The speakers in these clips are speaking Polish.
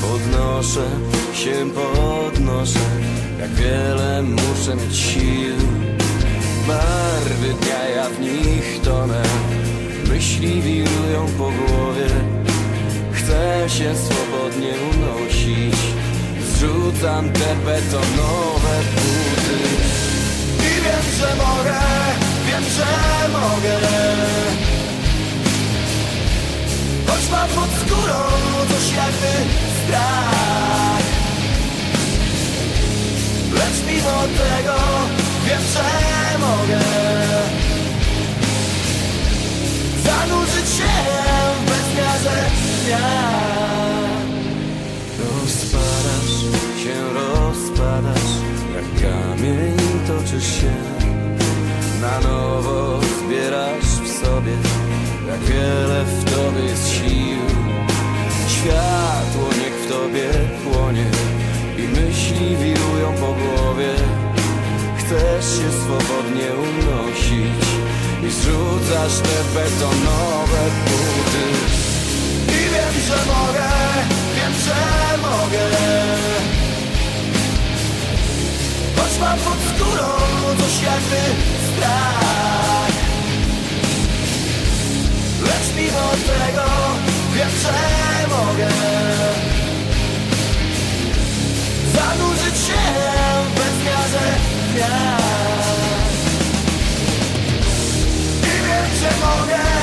Podnoszę się, podnoszę, jak wiele muszę mieć sił. Barwy dnia, ja w nich tonę, myśli wirują po głowie. Chcę się swobodnie unosić, zrzucam te betonowe buty. I wiem, że mogę, wiem, że mogę Choć mam pod skórą coś jakby strach Lecz mimo tego wiem, że mogę się. Na nowo zbierasz w sobie Jak wiele w tobie jest sił. Światło niech w tobie płonie I myśli wirują po głowie. Chcesz się swobodnie unosić I zrzucasz te betonowe buty. I wiem, że mogę, wiem, że mogę. Choć mam pod jakby strach. Lecz mimo tego wiem, że mogę Zanurzyć się w bezmiarze dnia. I wiem, że mogę,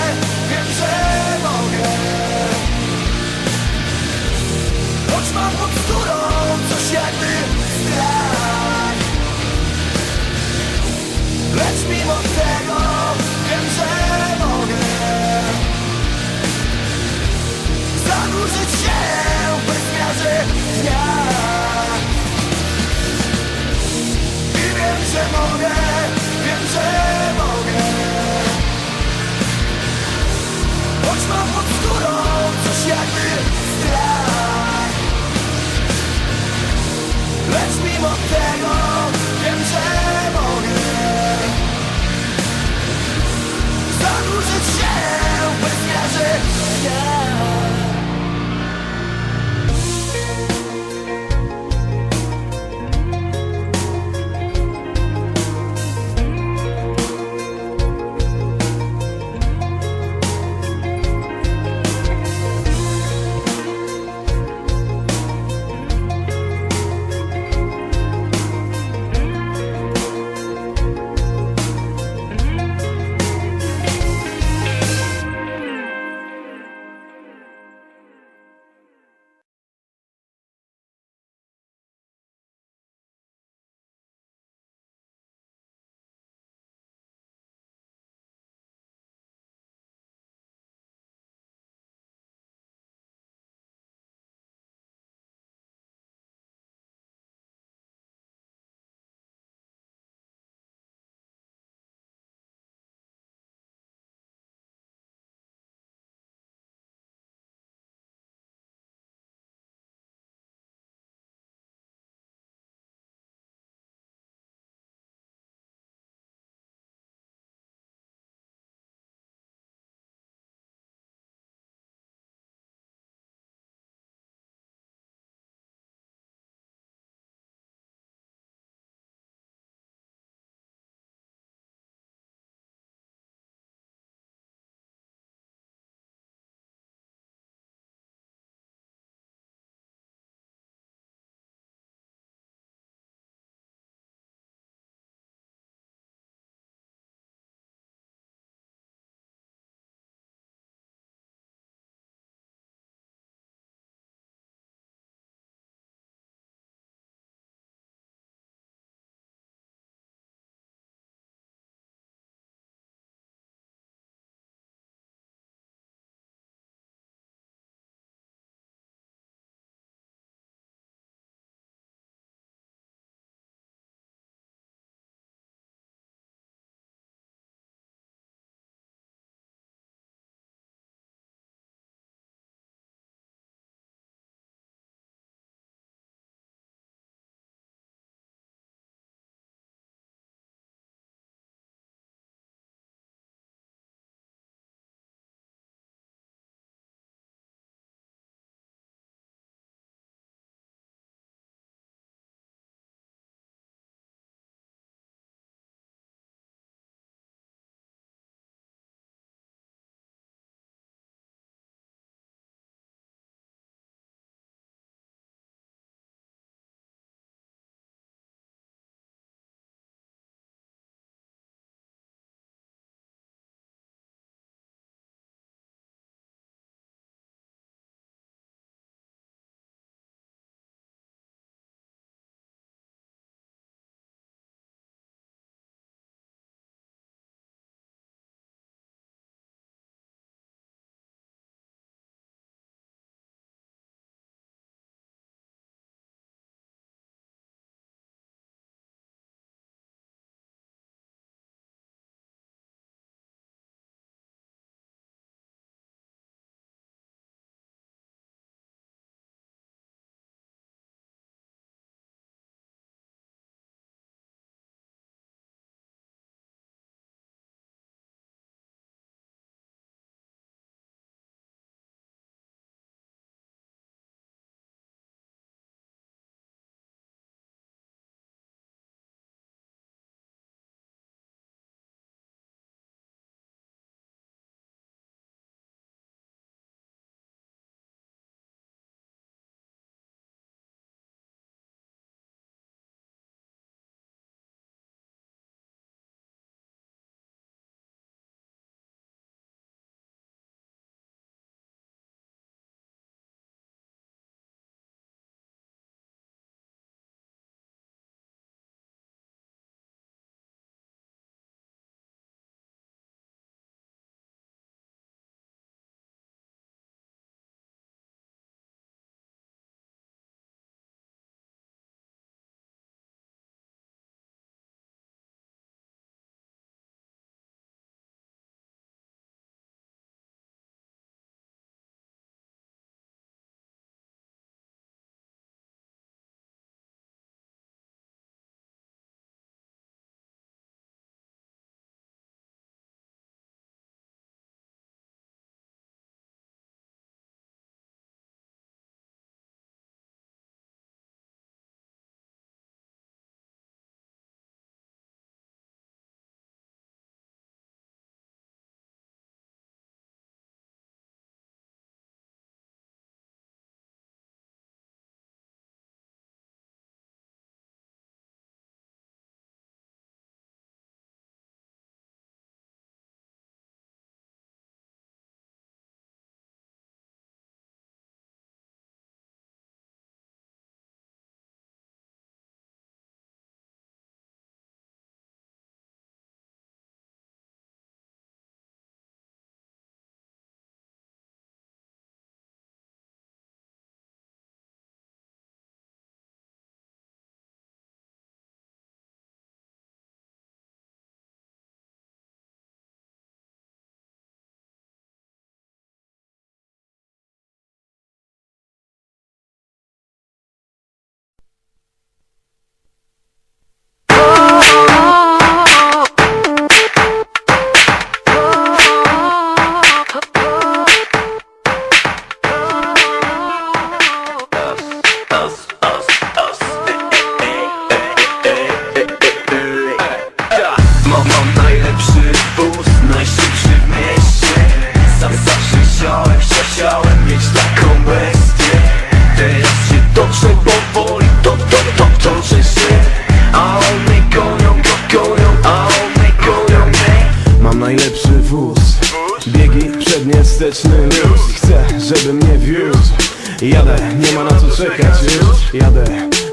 Jadę, nie ma na co czekać już Jadę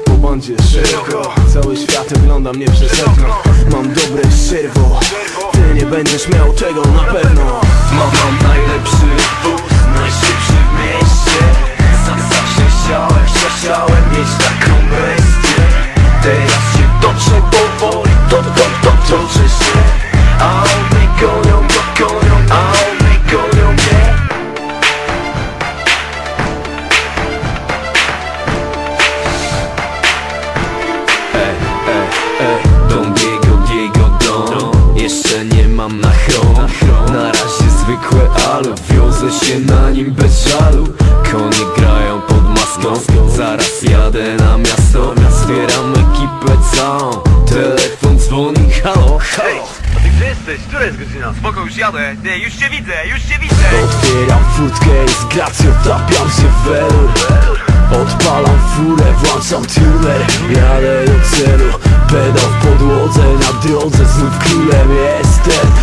po bandzie szeroko. Cały świat ogląda mnie przez okno. Mam dobre sierwo Ty nie będziesz miał tego na pewno. Mam, mam najlepszy wóz, najszybszy w mieście. Sam zawsze chciałem, chciałem mieć taką bestię Teraz miasto Zbieram ekipę całą Telefon dzwoni, halo, halo A ty gdzie jesteś? Która jest godzina? Spoko, już jadę. Nie, już cię widzę, już cię widzę! Otwieram furtkę i z gracją tapiam się w welur Odpalam furę, włączam tuner Jadę do celu Pedał w podłodze, na drodze znów królem jestem